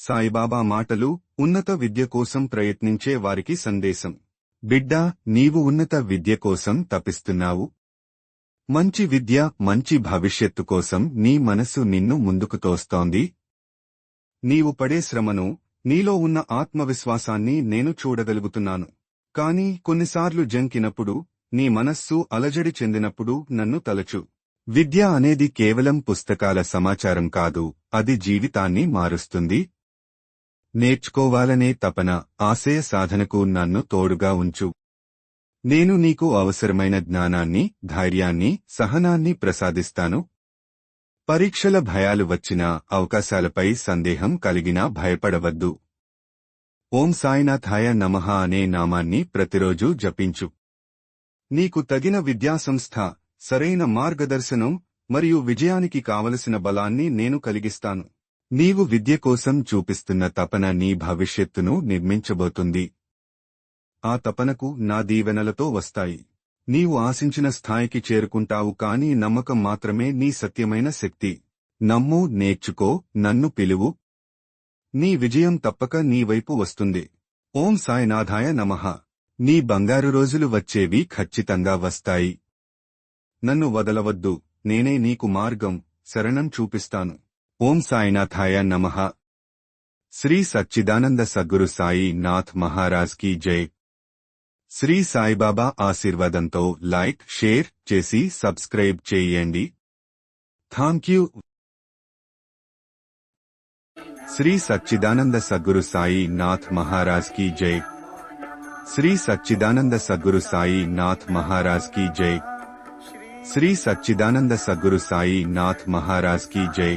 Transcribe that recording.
సాయిబాబా మాటలు ఉన్నత విద్య కోసం ప్రయత్నించే వారికి సందేశం. బిడ్డా నీవు ఉన్నత విద్య కోసం తపిస్తున్నావు. మంచి విద్య మంచి భవిష్యత్తు కోసం నీ మనసు నిన్ను ముందుకు తోస్తోంది. నీవు పడే శ్రమను నీలో ఉన్న ఆత్మవిశ్వాసాన్ని నేను చూడగలుగుతున్నాను. కాని కొన్నిసార్లు జంకినప్పుడు నీ మనస్సు అలజడి చెందినప్పుడు నన్ను తలచు. విద్య అనేది కేవలం పుస్తకాల సమాచారం కాదు అది జీవితాన్ని మారుస్తుంది. నేర్చుకోవాలనే తపన ఆశయ సాధనకు నన్ను తోడుగా ఉంచు. నేను నీకు అవసరమైన జ్ఞానాన్ని ధైర్యాన్ని సహనాన్ని ప్రసాదిస్తాను. పరీక్షల భయాలు వచ్చినా అవకాశాలపై సందేహం కలిగినా భయపడవద్దు. ఓం సాయినాథాయ నమః అనే నామాన్ని ప్రతిరోజూ జపించు. నీకు తగిన విద్యాసంస్థ సరైన మార్గదర్శనం మరియు విజయానికి కావలసిన బలాన్ని నేను కలిగిస్తాను. నీవు విద్య కోసం చూపిస్తున్న తపన నీ భవిష్యత్తును నిర్మించబోతుంది. ఆ తపనకు నా దీవెనలతో వస్తాయి. నీవు ఆశించిన స్థాయికి చేరుకుంటావు కాని నమ్మకం మాత్రమే నీ సత్యమైన శక్తి. నమ్ము నేర్చుకో నన్ను పిలువు. నీ విజయం తప్పక నీ వైపు వస్తుంది. ఓం సాయినాథాయ నమః. నీ బంగారు రోజులు వచ్చేవి ఖచ్చితంగా వస్తాయి. నన్ను వదలవద్దు. నేనే నీకు మార్గం శరణం చూపిస్తాను. ఓం సాయినాథాయ నమః. శ్రీ సచ్చిదానంద సద్గురు సాయి నాథ్ మహారాజ్కి జై. శ్రీ సాయిబాబా ఆశీర్వాదంతో లైక్ షేర్ చేసి సబ్స్క్రైబ్ చేయండి. Thank you. శ్రీ సచ్చిదానంద సద్గురు సాయి నాథ్ మహారాజ్కి జై. శ్రీ సచ్చిదానంద సద్గురు సాయి నాథ్ మహారాజ్కి జై. శ్రీ సచ్చిదానంద సద్గురు సాయి నాథ్ మహారాజ్కి జై.